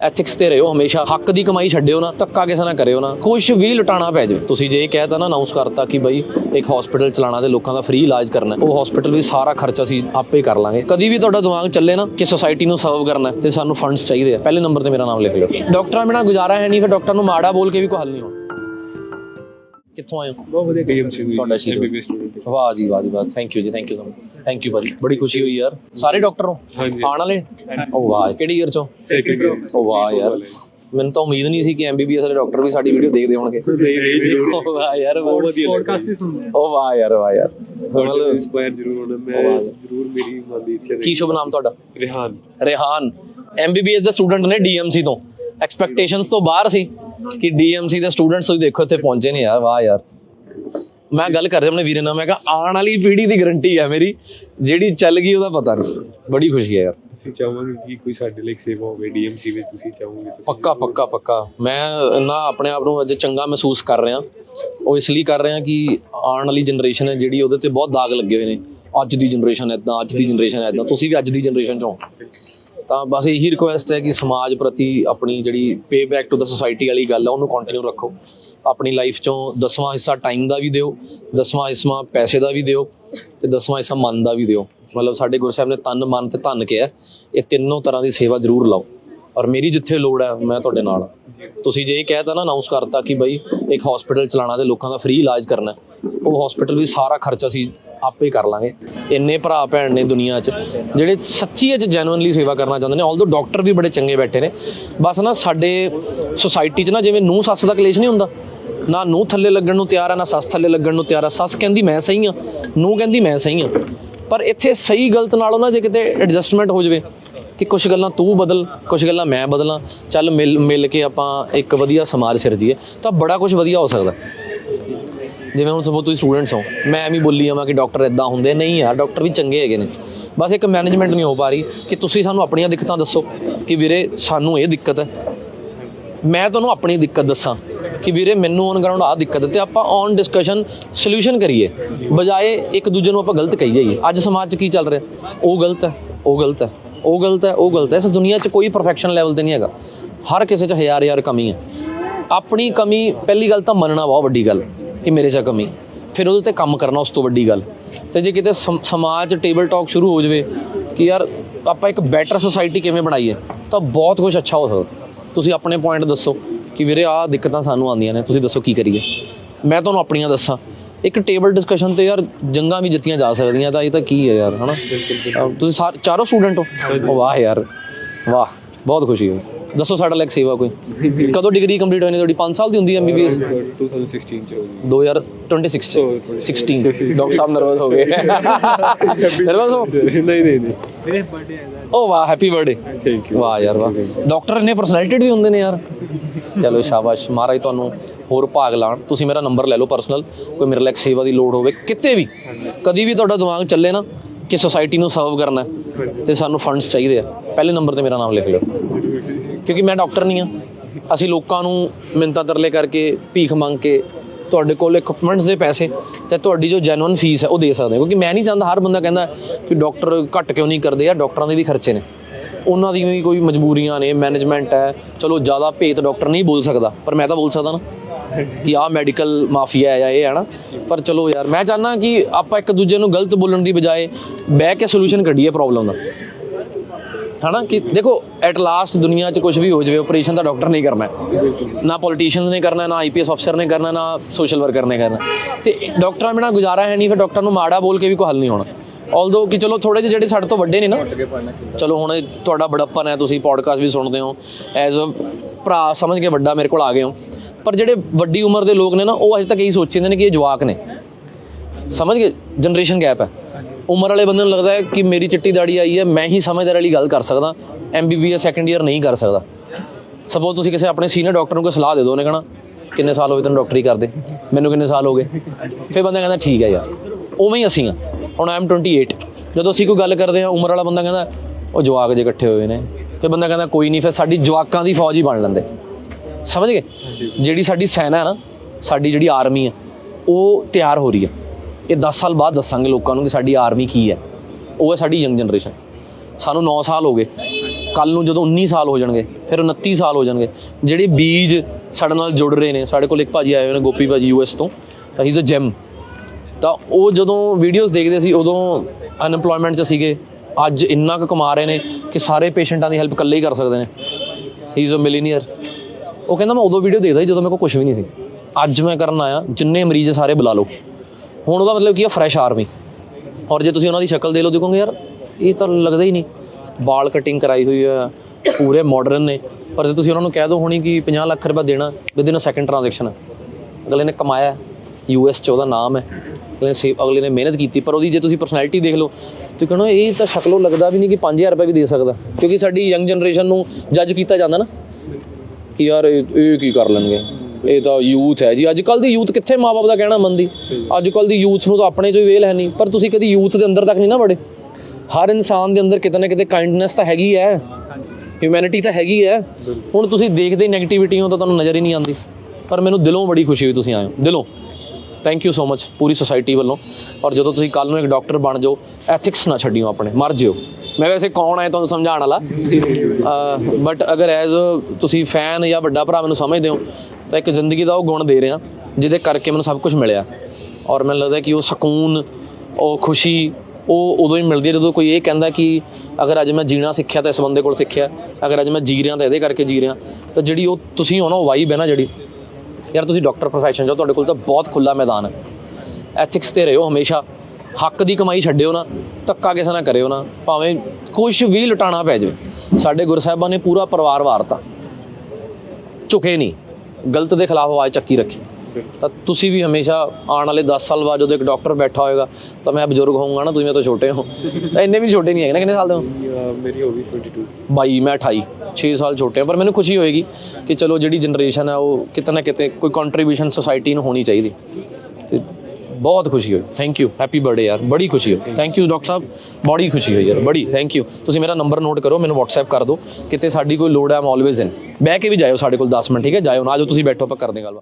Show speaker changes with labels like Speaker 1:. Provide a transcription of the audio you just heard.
Speaker 1: Ethics ਤੇ ਰਹੋ, ਹਮੇਸ਼ਾ ਹੱਕ ਦੀ ਕਮਾਈ ਛੱਡਿਓ ਨਾ, ਧੱਕਾ ਕਿਸੇ ਨਾਲ ਕਰਿਓ ਨਾ। ਕੁਝ ਵੀ ਲੁਟਾਣਾ ਪੈ ਜਾਵੇ। ਤੁਸੀਂ ਜੇ ਇਹ ਕਹਿਤਾ ਨਾ ਅਨਾਉਂਸ ਕਰਤਾ ਕਿ ਬਈ ਇੱਕ ਹਸਪੀਟਲ ਚਲਾਣਾ ਤੇ ਲੋਕਾਂ ਦਾ ਫ੍ਰੀ ਇਲਾਜ ਕਰਨਾ ਉਹ ਹਸਪੀਟਲ ਵੀ ਸਾਰਾ ਖਰਚਾ ਅਸੀਂ ਆਪੇ ਕਰ ਲਾਂਗੇ। ਕਦੀ ਵੀ ਤੁਹਾਡਾ ਦਿਮਾਗ ਚੱਲੇ ਨਾ ਕਿ ਸੋਸਾਇਟੀ ਨੂੰ ਸਰਵ ਕਰਨਾ ਤੇ ਸਾਨੂੰ ਫੰਡਸ ਚਾਹੀਦੇ ਆ। ਪਹਿਲੇ ਨੰਬਰ ਤੇ ਮੇਰਾ ਨਾਮ ਲਿਖ ਲਿਓ। ਡਾਕਟਰਾਂ ਬਿਨਾ ਗੁਜ਼ਾਰਾ ਹੈ ਨਹੀਂ, ਫਿਰ ਡਾਕਟਰ ਨੂੰ ਮਾੜਾ ਬੋਲ ਕੇ ਵੀ ਕੋਈ ਹੱਲ ਨਹੀਂ ਹੋਣਾ। ਕਿੱਥੋਂ ਆਏ ਹੋ?
Speaker 2: ਬਹੁਤ ਵਧੀਆ KMC ਦੀ
Speaker 1: ਤੁਹਾਡਾ ਸ਼ੁਰੂ। ਵਾਹ ਜੀ ਵਾਹ ਜੀ ਵਾਹ। ਥੈਂਕ ਯੂ ਜੀ ਥੈਂਕ ਯੂ ਥੈਂਕ ਯੂ ਭਾਜੀ ਬੜੀ ਖੁਸ਼ੀ ਹੋਈ ਯਾਰ। ਸਾਰੇ ਡਾਕਟਰ ਹੋ। ਆਉਣ ਵਾਲੇ? ਉਹ ਵਾਹ ਕਿਹੜੀ ਈਅਰ ਚੋਂ?
Speaker 2: Year।
Speaker 1: ਉਹ ਵਾਹ ਯਾਰ। ਮੈਨੂੰ ਤਾਂ ਉਮੀਦ ਨਹੀਂ ਸੀ ਕਿ ਐਮਬੀਬੀਐਸ ਵਾਲੇ ਡਾਕਟਰ ਵੀ ਸਾਡੀ ਵੀਡੀਓ ਦੇਖਦੇ ਹੋਣਗੇ।
Speaker 2: ਨਹੀਂ ਨਹੀਂ ਜ਼ਰੂਰ
Speaker 1: ਉਹ ਵਾਹ ਯਾਰ
Speaker 2: ਬਹੁਤ ਵਧੀਆ
Speaker 3: ਪੋਡਕਾਸਟ ਹੀ ਸੁਣਦੇ
Speaker 1: ਉਹ ਵਾਹ ਯਾਰ ਵਾਹ ਯਾਰ।
Speaker 2: ਮਤਲਬ
Speaker 1: ਮਤਲਬ
Speaker 2: ਇਨਸਪਾਇਰ ਜ਼ਰੂਰ ਹੋਣਾ। ਮੈਂ ਜ਼ਰੂਰ ਮੇਰੀ ਮਨ ਦੀ ਇੱਛਾ
Speaker 1: ਕੀ ਸ਼ੁਭ ਨਾਮ ਤੁਹਾਡਾ?
Speaker 2: ਰਿਹਾਨ
Speaker 1: ਰਿਹਾਨ ਐਮਬੀਬੀਐਸ ਦੇ ਸਟੂਡੈਂਟ ਨੇ ਡੀਐਮਸੀ ਤੋਂ। ਐਕਸਪੈਕਟੇਸ਼ਨਸ ਤੋਂ ਬਾਹਰ ਸੀ ਕਿ ਡੀਐਮਸੀ ਦੇ ਸਟੂਡੈਂਟਸ ਤੁਸੀਂ ਦੇਖੋ ਇੱਥੇ ਪਹੁੰਚੇ ਨੇ ਯਾਰ ਵਾਹ ਯਾਰ। ਮੈਂ ਗੱਲ ਕਰ ਰਿਹਾ ਆਪਣੇ ਵੀਰੇ ਨਾਲ ਮੈਂ ਕਿਹਾ ਆਉਣ ਵਾਲੀ ਪੀੜ੍ਹੀ ਦੀ ਗਾਰੰਟੀ ਹੈ ਮੇਰੀ ਜਿਹੜੀ ਚੱਲ ਗਈ ਉਹਦਾ ਪਤਾ ਨਹੀਂ। ਬੜੀ ਖੁਸ਼ੀ ਹੈ ਯਾਰ।
Speaker 2: ਅਸੀਂ ਚਾਹਾਂਗੇ ਕਿ ਕੋਈ ਸਾਡੇ ਲਈ ਸੇਵਾ ਹੋਵੇ ਡੀਐਮਸੀ ਵਿੱਚ ਤੁਸੀਂ ਚਾਹੋਗੇ
Speaker 1: ਪੱਕਾ ਪੱਕਾ ਪੱਕਾ। ਮੈਂ ਨਾ ਆਪਣੇ ਆਪ ਨੂੰ ਅੱਜ ਚੰਗਾ ਮਹਿਸੂਸ ਕਰ ਰਿਹਾ। ਉਹ ਇਸ ਲਈ ਕਰ ਰਿਹਾ ਕਿ ਆਉਣ ਵਾਲੀ ਜਨਰੇਸ਼ਨ ਹੈ ਜਿਹੜੀ ਉਹਦੇ ਤੇ ਬਹੁਤ ਦਾਗ ਲੱਗੇ ਹੋਏ ਨੇ। ਅੱਜ ਦੀ ਜਨਰੇਸ਼ਨ ਐਦਾਂ ਅੱਜ ਦੀ ਜਨਰੇਸ਼ਨ ਐਦਾਂ ਤੁਸੀਂ ਵੀ ਅੱਜ ਦੀ ਜਨਰੇਸ਼ਨ ਚੋਂ। ਤਾਂ ਬਸ ਇਹੀ ਰਿਕੁਐਸਟ ਹੈ ਕਿ ਸਮਾਜ ਪ੍ਰਤੀ ਆਪਣੀ ਜਿਹੜੀ pay back to the society ਵਾਲੀ ਗੱਲ ਹੈ ਉਹਨੂੰ ਕੰਟੀਨਿਊ ਰੱਖੋ। ਆਪਣੀ ਲਾਈਫ ਚੋਂ ਦਸਵਾਂ ਹਿੱਸਾ ਟਾਈਮ ਦਾ ਵੀ ਦਿਓ, ਦਸਵਾਂ ਹਿੱਸਾ ਪੈਸੇ ਦਾ ਵੀ ਦਿਓ ਤੇ ਦਸਵਾਂ ਹਿੱਸਾ ਮਨ ਦਾ ਵੀ ਦਿਓ। ਮਤਲਬ ਸਾਡੇ ਗੁਰੂ ਸਾਹਿਬ ਨੇ ਤਨ, ਮਨ ਤੇ ਧਨ ਕਿਹਾ, ਇਹ ਤਿੰਨੋਂ ਤਰ੍ਹਾਂ ਦੀ ਸੇਵਾ ਜ਼ਰੂਰ ਲਾਓ। ਔਰ ਮੇਰੀ ਜਿੱਥੇ ਲੋੜ ਹੈ, ਮੈਂ ਤੁਹਾਡੇ ਨਾਲ ਹਾਂ। ਤੁਸੀਂ ਜੇ ਇਹ ਕਹਿਤਾ ਨਾ ਅਨਾਉਂਸ ਕਰਤਾ ਕਿ ਬਈ ਇੱਕ ਹਸਪੀਟਲ ਚਲਾਣਾ ਤੇ ਲੋਕਾਂ ਦਾ ਫ੍ਰੀ ਇਲਾਜ ਕਰਨਾ ਉਹ ਹਸਪੀਟਲ ਵੀ ਸਾਰਾ ਖਰਚਾ ਸੀ ਆਪੇ ਕਰ ਲਾਂਗੇ। ਇੰਨੇ ਭਰਾ ਭੈਣ ਨੇ ਦੁਨੀਆ 'ਚ, ਜਿਹੜੇ ਸੱਚੀ ਵਿੱਚ ਜੈਨੂਇਨਲੀ ਸੇਵਾ ਕਰਨਾ ਚਾਹੁੰਦੇ ਨੇ ਆਲਦੋ ਡਾਕਟਰ ਵੀ ਬੜੇ ਚੰਗੇ ਬੈਠੇ ਨੇ, ਬਸ ਨਾ ਸਾਡੇ ਸੁਸਾਇਟੀ 'ਚ ਨਾ ਜਿਵੇਂ ਨੂੰਹ ਸੱਸ ਦਾ ਕਲੇਸ਼ ਨਹੀਂ ਹੁੰਦਾ। ਨਾ ਨੂੰਹ ਥੱਲੇ ਲੱਗਣ ਨੂੰ ਤਿਆਰ ਆ, ਨਾ ਸੱਸ ਥੱਲੇ ਲੱਗਣ ਨੂੰ ਤਿਆਰ ਆ। ਸੱਸ ਕਹਿੰਦੀ, ਮੈਂ ਸਹੀ ਆ। ਨੂੰਹ ਕਹਿੰਦੀ, ਮੈਂ ਸਹੀ ਆ। ਪਰ ਇੱਥੇ ਸਹੀ ਗਲਤ ਨਾਲੋਂ ਨਾ ਜੇ ਕਿਤੇ ਐਡਜਸਟਮੈਂਟ ਹੋ ਜਾਵੇ ਕਿ ਕੁਝ ਗੱਲਾਂ ਤੂੰ ਬਦਲ ਕੁਝ ਗੱਲਾਂ ਮੈਂ ਬਦਲਾਂ, ਚੱਲ ਮਿਲ ਮਿਲ ਕੇ ਆਪਾਂ ਇੱਕ ਵਧੀਆ ਸਮਾਜ ਸਿਰਜੀਏ, ਤਾਂ ਬੜਾ ਕੁਝ ਵਧੀਆ ਹੋ ਸਕਦਾ। ਜਿਵੇਂ ਹੁਣ ਸਪੋਜ਼ ਤੁਸੀਂ ਸਟੂਡੈਂਟਸ ਹੋ, ਮੈਂ ਐਵੇਂ ਬੋਲੀ ਜਾਵਾਂ ਕਿ ਡਾਕਟਰ ਇਦਾਂ ਹੁੰਦੇ, ਨਹੀਂ ਯਾਰ ਡਾਕਟਰ ਵੀ ਚੰਗੇ ਹੈਗੇ ਨੇ। ਬਸ ਇੱਕ ਮੈਨੇਜਮੈਂਟ ਨਹੀਂ ਹੋ ਪਾ ਰਹੀ ਕਿ ਤੁਸੀਂ ਸਾਨੂੰ ਆਪਣੀਆਂ ਦਿੱਕਤਾਂ ਦੱਸੋ ਕਿ ਵੀਰੇ ਸਾਨੂੰ ਇਹ ਦਿੱਕਤ ਹੈ। ਮੈਂ ਤੁਹਾਨੂੰ ਆਪਣੀ ਦਿੱਕਤ ਦੱਸਾਂ ਕਿ ਵੀਰੇ ਮੈਨੂੰ ਔਨ ਗਰਾਊਂਡ ਆ ਦਿੱਕਤ ਹੈ ਤੇ ਆਪਾਂ ਔਨ ਡਿਸਕਸ਼ਨ ਸੋਲੂਸ਼ਨ ਕਰੀਏ। ਬਜਾਏ ਇੱਕ ਦੂਜੇ ਨੂੰ ਆਪਾਂ ਗਲਤ ਕਹੀ ਜਾਈਏ। ਅੱਜ ਸਮਾਜ 'ਚ ਕੀ ਚੱਲ ਰਿਹਾ? ਉਹ ਗਲਤ ਹੈ, ਉਹ ਗਲਤ ਹੈ, ਉਹ ਗਲਤ ਹੈ, ਉਹ ਗਲਤ ਹੈ। ਇਸ ਦੁਨੀਆ 'ਚ ਕੋਈ ਪਰਫੈਕਸ਼ਨ ਲੈਵਲ ਤੇ ਨਹੀਂ ਹੈਗਾ। ਹਰ ਕਿਸੇ 'ਚ ਹਜ਼ਾਰ ਹਜ਼ਾਰ ਕਮੀ ਹੈ। ਆਪਣੀ ਕਮੀ, ਪਹਿਲੀ ਗੱਲ ਤਾਂ ਮੰਨਣਾ ਬਹੁਤ ਵੱਡੀ ਗੱਲ ਕਿ ਮੇਰੇ 'ਚ ਆਹ ਕਮੀ। ਫਿਰ ਉਹਦੇ ਤੇ ਕੰਮ ਕਰਨਾ ਉਸ ਤੋਂ ਵੱਡੀ ਗੱਲ। ਤੇ ਜੇ ਕਿਤੇ ਸਮ- ਸਮਾਜ 'ਚ ਟੇਬਲ ਟਾਕ ਸ਼ੁਰੂ ਹੋ ਜਾਵੇ ਕਿ ਯਾਰ ਆਪਾਂ ਇੱਕ ਬੈਟਰ ਸੁਸਾਇਟੀ ਕਿਵੇਂ ਬਣਾਈਏ ਤਾਂ ਬਹੁਤ ਕੁਝ ਅੱਛਾ ਹੋ ਸਕਦਾ। ਤੁਸੀਂ ਆਪਣੇ ਪੁਆਇੰਟ ਦੱਸੋ ਕਿ ਵੀਰੇ ਆਹ ਦਿੱਕਤਾਂ ਸਾਨੂੰ ਆਉਂਦੀਆਂ ਨੇ ਤੁਸੀਂ ਦੱਸੋ ਕੀ ਕਰੀਏ। ਮੈਂ ਤੁਹਾਨੂੰ ਆਪਣੀਆਂ ਦੱਸਾਂ। ਇੱਕ ਟੇਬਲ ਡਿਸਕਸ਼ਨ ਤੇ ਯਾਰ ਜੰਗਾਂ ਵੀ ਜਿੱਤੀਆਂ ਜਾ ਸਕਦੀਆਂ ਤਾਂ ਇਹ ਤਾਂ ਕੀ ਹੈ ਯਾਰ ਹਨਾ? ਤੁਸੀਂ ਚਾਰੋਂ ਸਟੂਡੈਂਟ ਹੋ। ਵਾਹ ਯਾਰ ਵਾਹ ਬਹੁਤ ਖੁਸ਼ੀ ਹੋਈ। ਦੱਸੋ ਸਾਡਾ ਲਾਇਕ ਸੇਵਾ ਕੋਈ। ਕਦੋਂ ਡਿਗਰੀ ਕੰਪਲੀਟ ਹੋਈ ਨੇ? ਤੁਹਾਡੀ 5 ਸਾਲ ਦੀ ਹੁੰਦੀ ਹੈ ਐਮਬੀਬੀਐਸ
Speaker 2: 2016 ਚ ਹੋਈ।
Speaker 1: 2026 ਚ। 16 ਡਾਕਟਰ ਸਾਹਿਬ ਨਰਵਸ ਹੋ ਗਏ। ਨਰਵਸ ਹੋ?
Speaker 2: ਨਹੀਂ ਨਹੀਂ ਨਹੀਂ।
Speaker 3: ਮੇਰੇ ਬਰਥਡੇ ਹੈ
Speaker 1: ਓ ਵਾਹ ਹੈਪੀ ਬਰਥਡੇ
Speaker 2: ਥੈਂਕ ਯੂ
Speaker 1: ਵਾਹ ਯਾਰ ਵਾਹ। ਡਾਕਟਰ ਨੇ ਪਰਸਨੈਲਿਟੀ ਵੀ ਹੁੰਦੇ ਨੇ ਯਾਰ। ਚਲੋ ਸ਼ਾਬਾਸ਼। ਮਹਾਰਾਜ ਤੁਹਾਨੂੰ ਹੋਰ ਭਾਗ ਲਾਣ। ਤੁਸੀਂ ਮੇਰਾ ਨੰਬਰ ਲੈ ਲਓ ਪਰਸਨਲ ਕੋਈ ਮੇਰੇ ਲਈ ਇੱਕ ਸੇਵਾ ਦੀ ਲੋੜ ਹੋਵੇ ਕਿਤੇ ਵੀ। ਕਦੀ ਵੀ ਤੁਹਾਡਾ ਦਿਮਾਗ ਚੱਲੇ ਨਾ ਕਿ ਸੋਸਾਇਟੀ ਨੂੰ ਸਰਵ ਕਰਨਾ ਤੇ ਸਾਨੂੰ ਫੰਡਸ ਚਾਹੀਦੇ ਆ। ਪਹਿਲੇ ਨੰਬਰ ਤੇ ਮੇਰਾ ਨਾਮ ਲਿਖ ਲਿਓ। ਕਿਉਂਕਿ ਮੈਂ ਡਾਕਟਰ ਨਹੀਂ ਆ। ਅਸੀਂ ਲੋਕਾਂ ਨੂੰ ਮਿੰਤਾ ਤਰਲੇ ਕਰਕੇ ਭੀਖ ਮੰਗ ਕੇ ਤੁਹਾਡੇ ਕੋਲ ਇਕਵਿਪਮੈਂਟਸ ਦੇ ਪੈਸੇ ਤੇ ਤੁਹਾਡੀ ਜੋ ਜੈਨੂਇਨ ਫੀਸ ਹੈ ਉਹ ਦੇ ਸਕਦੇ ਕਿਉਂਕਿ ਮੈਂ ਨਹੀਂ ਚਾਹੁੰਦਾ ਹਰ ਬੰਦਾ ਕਹਿੰਦਾ ਕਿ ਡਾਕਟਰ ਘੱਟ ਕਿਉਂ ਨਹੀਂ ਕਰਦੇ ਆ ਡਾਕਟਰਾਂ ਦੇ ਵੀ ਖਰਚੇ ਨੇ। ਉਹਨਾਂ ਦੀਆਂ ਵੀ ਕੋਈ ਮਜਬੂਰੀਆਂ ਨੇ ਮੈਨੇਜਮੈਂਟ ਹੈ। ਚਲੋ ਜ਼ਿਆਦਾ ਭੇਤ ਡਾਕਟਰ ਨਹੀਂ ਬੋਲ ਸਕਦਾ, ਪਰ ਮੈਂ ਤਾਂ ਬੋਲ ਸਕਦਾ ਨਾ ਕਿ ਆਹ ਮੈਡੀਕਲ ਮਾਫੀਆ ਹੈ ਜਾਂ ਇਹ ਹੈ ਨਾ। ਪਰ ਚਲੋ ਯਾਰ, ਮੈਂ ਚਾਹੁੰਦਾ ਕਿ ਆਪਾਂ ਇੱਕ ਦੂਜੇ ਨੂੰ ਗਲਤ ਬੋਲਣ ਦੀ ਬਜਾਏ ਬਹਿ ਕੇ ਸੋਲੂਸ਼ਨ ਕੱਢੀਏ ਪ੍ਰੋਬਲਮ ਦਾ। ਹਨਾ ਕਿ ਦੇਖੋ ਐਟ ਲਾਸਟ ਦੁਨੀਆ 'ਚ ਕੁਝ ਵੀ ਹੋ ਜਾਵੇ ਆਪਰੇਸ਼ਨ ਤਾਂ ਡਾਕਟਰ ਨਹੀਂ ਕਰਨਾ ਨਾ ਪੋਲੀਟੀਸ਼ੀਅਨਸ ਨੇ ਕਰਨਾ, ਨਾ ਆਈਪੀਐਸ ਅਫਸਰ ਨੇ ਕਰਨਾ, ਨਾ ਸੋਸ਼ਲ ਵਰਕਰ ਨੇ ਕਰਨਾ। ਤੇ ਡਾਕਟਰਾਂ ਬਿਨਾ ਗੁਜ਼ਾਰਾ ਹੈ ਨਹੀਂ, ਫਿਰ ਡਾਕਟਰ ਨੂੰ ਮਾੜਾ ਬੋਲ ਕੇ ਵੀ ਕੋਈ ਹੱਲ ਨਹੀਂ ਹੋਣਾ। ਆਲਦੋ ਕਿ ਚਲੋ ਥੋੜੇ ਜਿਹੇ ਜਿਹੜੇ ਸਾਡੇ ਤੋਂ ਵੱਡੇ ਨੇ ਨਾ, ਚਲੋ ਹੁਣ ਤੁਹਾਡਾ ਬੜੱਪਨ ਹੈ, ਤੁਸੀਂ ਪੋਡਕਾਸਟ ਵੀ ਸੁਣਦੇ ਹੋ। ਐਜ਼ ਅ ਭਰਾ ਸਮਝ ਕੇ ਵੱਡਾ ਮੇਰੇ ਕੋਲ ਆ ਗਏ ਹੋ। ਪਰ ਜਿਹੜੇ ਵੱਡੀ ਉਮਰ ਦੇ ਲੋਕ ਨੇ ਨਾ, ਉਹ ਅਜੇ ਤੱਕ ਇਹੀ ਸੋਚਦੇ ਨੇ ਕਿ ਇਹ ਜਵਾਕ ਨੇ। ਸਮਝ ਗਏ? ਜਨਰੇਸ਼ਨ ਗੈਪ ਹੈ। ਉਮਰ ਵਾਲੇ ਬੰਦੇ ਨੂੰ ਲੱਗਦਾ ਹੈ ਕਿ ਮੇਰੀ ਚਿੱਟੀ ਦਾੜੀ ਆਈ ਹੈ ਮੈਂ ਹੀ ਸਮਝਦਾਰ ਵਾਲੀ ਗੱਲ ਕਰ ਸਕਦਾ ਐਮਬੀਬੀਐਸ ਸੈਕੰਡ ਈਅਰ ਨਹੀਂ ਕਰ ਸਕਦਾ। ਸਪੋਜ਼ ਤੁਸੀਂ ਕਿਸੇ ਆਪਣੇ ਸੀਨੀਅਰ ਡਾਕਟਰ ਨੂੰ ਕੋਈ ਸਲਾਹ ਦੇ ਦਿਓ ਉਹਨੇ ਕਹਣਾ ਕਿੰਨੇ ਸਾਲ ਹੋ ਗਏ ਤੈਨੂੰ ਡਾਕਟਰੀ ਕਰਦੇ? ਮੈਨੂੰ ਕਿੰਨੇ ਸਾਲ ਹੋ ਗਏ? ਫਿਰ ਬੰਦਾ ਕਹਿੰਦਾ ਠੀਕ ਹੈ ਯਾਰ ਉਵੇਂ ਹੀ ਅਸੀਂ ਆ ਹੁਣ ਆਮ 28 ਜਦੋਂ ਅਸੀਂ ਕੋਈ ਗੱਲ ਕਰਦੇ ਆ ਉਮਰ ਵਾਲਾ ਬੰਦਾ ਕਹਿੰਦਾ ਉਹ ਜਵਾਕ ਜੇ ਇਕੱਠੇ ਹੋਏ ਨੇ। ਫਿਰ ਬੰਦਾ ਕਹਿੰਦਾ ਕੋਈ ਨਹੀਂ ਫਿਰ ਸਾਡੀ ਜਵਾਕਾਂ ਦੀ ਫੌਜ ਹੀ ਬਣ ਲੈਂਦੇ। ਸਮਝ ਗਏ? ਜਿਹੜੀ ਸਾਡੀ ਸੈਨਾ ਹੈ ਨਾ ਸਾਡੀ ਜਿਹੜੀ ਆਰਮੀ ਹੈ ਉਹ ਤਿਆਰ ਹੋ ਰਹੀ ਹੈ। ਇਹ 10 ਸਾਲ ਬਾਅਦ ਦੱਸਾਂਗੇ ਲੋਕਾਂ ਨੂੰ ਕਿ ਸਾਡੀ ਆਰਮੀ ਕੀ ਹੈ। ਉਹ ਹੈ ਸਾਡੀ ਯੰਗ ਜਨਰੇਸ਼ਨ। ਸਾਨੂੰ 9 ਸਾਲ ਹੋ ਗਏ। ਕੱਲ ਨੂੰ ਜਦੋਂ 19 ਸਾਲ ਹੋ ਜਾਣਗੇ, ਫਿਰ 29 ਸਾਲ ਹੋ ਜਾਣਗੇ। ਜਿਹੜੇ ਬੀਜ ਸਾਡੇ ਨਾਲ ਜੁੜ ਰਹੇ ਨੇ, ਸਾਡੇ ਕੋਲ ਇੱਕ ਭਾਜੀ ਆਏ ਹੋਏ ਨੇ, ਗੋਪੀ ਭਾਜੀ ਯੂਐਸ ਤੋਂ। ਤਾਂ ਹੀ ਇਜ਼ ਅ ਜੈਮ ਤਾਂ ਉਹ ਜਦੋਂ ਵੀਡੀਓਜ਼ ਦੇਖਦੇ ਸੀ, ਉਦੋਂ ਅਨਪਲੋਇਮੈਂਟ 'ਚ ਸੀਗੇ। ਅੱਜ ਇੰਨਾ ਕੁ ਕਮਾ ਰਹੇ ਨੇ ਕਿ ਸਾਰੇ ਪੇਸ਼ੈਂਟਾਂ ਦੀ ਹੈਲਪ ਇਕੱਲੇ ਹੀ ਕਰ ਸਕਦੇ ਨੇ। ਹੀ ਇਜ਼ ਅ ਮਿਲੀਨੀਅਰ ਉਹ ਕਹਿੰਦਾ, ਮੈਂ ਉਦੋਂ ਵੀਡੀਓ ਦੇਖਦਾ ਸੀ ਜਦੋਂ ਮੇਰੇ ਕੋਲ ਕੁਝ ਵੀ ਨਹੀਂ ਸੀ। ਅੱਜ ਮੈਂ ਕਰਨ ਆਇਆ, ਜਿੰਨੇ ਮਰੀਜ਼ ਸਾਰੇ ਬੁਲਾ ਲਓ। ਹੁਣ ਉਹਦਾ ਮਤਲਬ ਕੀ ਆ ਫਰੈਸ਼ ਆਰਮੀ ਔਰ ਜੇ ਤੁਸੀਂ ਉਹਨਾਂ ਦੀ ਸ਼ਕਲ ਦੇ ਲਓ, ਦੇਖੋਗੇ ਯਾਰ, ਇਹ ਤਾਂ ਲੱਗਦਾ ਹੀ ਨਹੀਂ। ਬਾਲ ਕਟਿੰਗ ਕਰਾਈ ਹੋਈ ਆ, ਪੂਰੇ ਮਾਡਰਨ ਨੇ। ਪਰ ਜੇ ਤੁਸੀਂ ਉਹਨਾਂ ਨੂੰ ਕਹਿ ਦਿਓ ਹੋਣੀ ਕਿ 50 ਲੱਖ ਰੁਪਏ ਦੇਣਾ ਵਿਦਿਨ ਅ ਸੈਕੰਡ ਟ੍ਰਾਂਜੈਕਸ਼ਨ ਅਗਲੇ ਨੇ ਕਮਾਇਆ ਯੂਐਸ ਚ ਉਹਦਾ ਨਾਮ ਹੈ। ਅਗਲੇ ਨੇ ਅਗਲੇ ਨੇ ਮਿਹਨਤ ਕੀਤੀ, ਪਰ ਉਹਦੀ ਜੇ ਤੁਸੀਂ ਪਰਸਨੈਲਿਟੀ ਦੇਖ ਲਓ ਤੁਸੀਂ ਕਹਣਾ ਇਹ ਤਾਂ ਸ਼ਕਲੋਂ ਲੱਗਦਾ ਵੀ ਨਹੀਂ ਕਿ 5000 ਰੁਪਏ ਵੀ ਦੇ ਸਕਦਾ। ਕਿਉਂਕਿ ਸਾਡੀ ਯੰਗ ਜਨਰੇਸ਼ਨ ਨੂੰ ਜੱਜ ਕੀਤਾ ਜਾਂਦਾ ਨਾ, ਕਿ ਯਾਰ ਇਹ ਕੀ ਕਰ ਲੈਣਗੇ? ਇਹ ਤਾਂ ਯੂਥ ਹੈ ਜੀ। ਅੱਜ ਕੱਲ ਦੀ ਯੂਥ ਕਿੱਥੇ ਮਾਪੇ ਦਾ ਕਹਿਣਾ ਮੰਨਦੀ? ਅੱਜ ਕੱਲ ਦੀ ਯੂਥ ਨੂੰ ਤਾਂ ਆਪਣੇ ਚੋਂ ਹੀ ਵੇਲ ਹੈ ਨਹੀਂ। ਪਰ ਤੁਸੀਂ ਕਦੀ ਯੂਥ ਦੇ ਅੰਦਰ ਤੱਕ ਨਹੀਂ ਨਾ ਵੜੇ? ਹਰ ਇਨਸਾਨ ਦੇ ਅੰਦਰ ਕਿਤੇ ਨਾ ਕਿਤੇ ਕਾਈਂਡਨੈਸ ਤਾਂ ਹੈਗੀ ਹੈ। ਹਿਊਮੈਨਿਟੀ ਤਾਂ ਹੈਗੀ ਹੈ। ਹੁਣ ਤੁਸੀਂ ਦੇਖਦੇ ਨੈਗੇਟਿਵਿਟੀ ਹੋ ਤਾਂ ਤੁਹਾਨੂੰ ਨਜ਼ਰ ਹੀ ਨਹੀਂ ਆਉਂਦੀ। ਪਰ ਮੈਨੂੰ ਦਿਲੋਂ ਬੜੀ ਖੁਸ਼ੀ ਹੋਈ ਤੁਸੀਂ ਆਏ ਹੋ। ਦਿਲੋਂ। ਥੈਂਕ ਯੂ ਸੋ ਮੱਚ ਪੂਰੀ ਸੋਸਾਇਟੀ ਵੱਲੋਂ। ਔਰ ਜਦੋਂ ਤੁਸੀਂ ਕੱਲ ਨੂੰ ਇੱਕ ਡਾਕਟਰ ਬਣ ਜਾਓ ਐਥਿਕਸ ਨਾ ਛੱਡਿਓ ਆਪਣੇ। ਮਰ ਜਿਓ। ਮੈਂ ਵੈਸੇ ਕੌਣ ਆਏ ਤੁਹਾਨੂੰ ਸਮਝਾਉਣ ਵਾਲਾ? ਬਟ ਅਗਰ ਐਜ਼ ਤੁਸੀਂ ਫੈਨ ਜਾਂ ਵੱਡਾ ਭਰਾ ਮੈਨੂੰ ਸਮਝਦੇ ਹੋ, ਤਾਂ ਇੱਕ ਜ਼ਿੰਦਗੀ ਦਾ ਉਹ ਗੁਣ ਦੇ ਰਿਹਾ ਜਿਹਦੇ ਕਰਕੇ ਮੈਨੂੰ ਸਭ ਕੁਝ ਮਿਲਿਆ। ਔਰ ਮੈਨੂੰ ਲੱਗਦਾ ਕਿ ਉਹ ਸਕੂਨ, ਉਹ ਖੁਸ਼ੀ, ਉਹ ਉਦੋਂ ਹੀ ਮਿਲਦੀ ਹੈ ਜਦੋਂ ਕੋਈ ਇਹ ਕਹਿੰਦਾ ਕਿ ਅਗਰ ਅੱਜ ਮੈਂ ਜੀਣਾ ਸਿੱਖਿਆ ਤਾਂ ਇਸ ਬੰਦੇ ਕੋਲ ਸਿੱਖਿਆ, ਅਗਰ ਅੱਜ ਮੈਂ ਜੀ ਰਿਹਾ ਤਾਂ ਇਹਦੇ ਕਰਕੇ ਜੀ ਰਿਹਾ। ਤਾਂ ਜਿਹੜੀ ਉਹ ਤੁਸੀਂ ਹੋ ਨਾ, ਉਹ ਵਾਈਬ ਹੈ ਨਾ ਜਿਹੜੀ। ਯਾਰ ਤੁਸੀਂ ਡਾਕਟਰ ਪ੍ਰੋਫੈਸ਼ਨ ਜੋ ਤੁਹਾਡੇ ਕੋਲ ਤਾਂ ਬਹੁਤ ਖੁੱਲਾ ਮੈਦਾਨ ਹੈ। ਐਥਿਕਸ ਤੇ ਰਹੋ ਹਮੇਸ਼ਾ। ਹੱਕ ਦੀ ਕਮਾਈ ਛੱਡਿਓ ਨਾ ਧੱਕਾ ਕਿਸੇ ਨਾਲ ਕਰਿਓ ਨਾ ਭਾਵੇਂ ਕੁਝ ਵੀ ਲੁਟਾਣਾ ਪੈ ਜਾਵੇ। ਸਾਡੇ ਗੁਰੂ ਸਾਹਿਬਾਂ ਨੇ ਪੂਰਾ ਪਰਿਵਾਰ ਵਾਰਤਾ। ਝੁਕੇ ਨਹੀਂ। ਗਲਤ ਦੇ ਖਿਲਾਫ ਆਵਾਜ਼ ਚੱਕੀ ਰੱਖੀ। ਤਾਂ ਤੁਸੀਂ ਵੀ ਹਮੇਸ਼ਾ ਆਉਣ ਵਾਲੇ 10 ਸਾਲ ਬਾਅਦ ਜਦੋਂ ਇੱਕ ਡਾਕਟਰ ਬੈਠਾ ਹੋਏਗਾ ਤਾਂ ਮੈਂ ਬਜ਼ੁਰਗ ਹੋਊਂਗਾ ਨਾ ਤੁਸੀਂ ਮੇਰੇ ਤੋਂ ਛੋਟੇ ਹੋ। ਇੰਨੇ ਵੀ ਛੋਟੇ ਨਹੀਂ ਹੈਗੇ ਨਾ ਕਿੰਨੇ ਸਾਲ ਦੇ ਹੋ?
Speaker 2: ਮੇਰੀ ਹੋ ਗਈ 22
Speaker 1: 22 ਮੈਂ 28 6 ਸਾਲ ਛੋਟੇ ਹਾਂ। ਪਰ ਮੈਨੂੰ ਖੁਸ਼ੀ ਹੋਏਗੀ ਕਿ ਚਲੋ ਜਿਹੜੀ ਜਨਰੇਸ਼ਨ ਹੈ ਉਹ ਕਿਤੇ ਨਾ ਕਿਤੇ ਕੋਈ ਕੰਟਰੀਬਿਊਸ਼ਨ ਸੋਸਾਇਟੀ ਨੂੰ ਹੋਣੀ ਚਾਹੀਦੀ। ਤੇ ਬਹੁਤ ਖੁਸ਼ੀ ਹੋਈ ਥੈਂਕ ਯੂ ਹੈਪੀ ਬਰਥਡੇ ਯਾਰ ਬੜੀ ਖੁਸ਼ੀ ਹੋਈ ਥੈਂਕ ਯੂ ਡਾਕਟਰ ਸਾਹਿਬ ਬੜੀ ਖੁਸ਼ੀ ਹੋਈ ਯਾਰ ਬੜੀ ਥੈਂਕ ਯੂ ਤੁਸੀਂ ਮੇਰਾ ਨੰਬਰ ਨੋਟ ਕਰੋ ਮੈਨੂੰ WhatsApp ਕਰ ਦਿਓ ਕਿਤੇ ਸਾਡੀ ਕੋਈ ਲੋੜ ਹੈ ਆਮ ਆਲਵੇਜ਼ ਇਨ ਬਹਿ ਕੇ ਵੀ ਜਾਇਓ ਸਾਡੇ ਕੋਲ 10 ਮਿੰਟ ਠੀਕ ਹੈ ਜਾਇਓ ਨਾ ਜੋ ਤੁਸੀਂ ਬੈਠੋ ਆਪਾਂ ਕਰਦੇ ਗੱਲ ਗੱਲਬਾਤ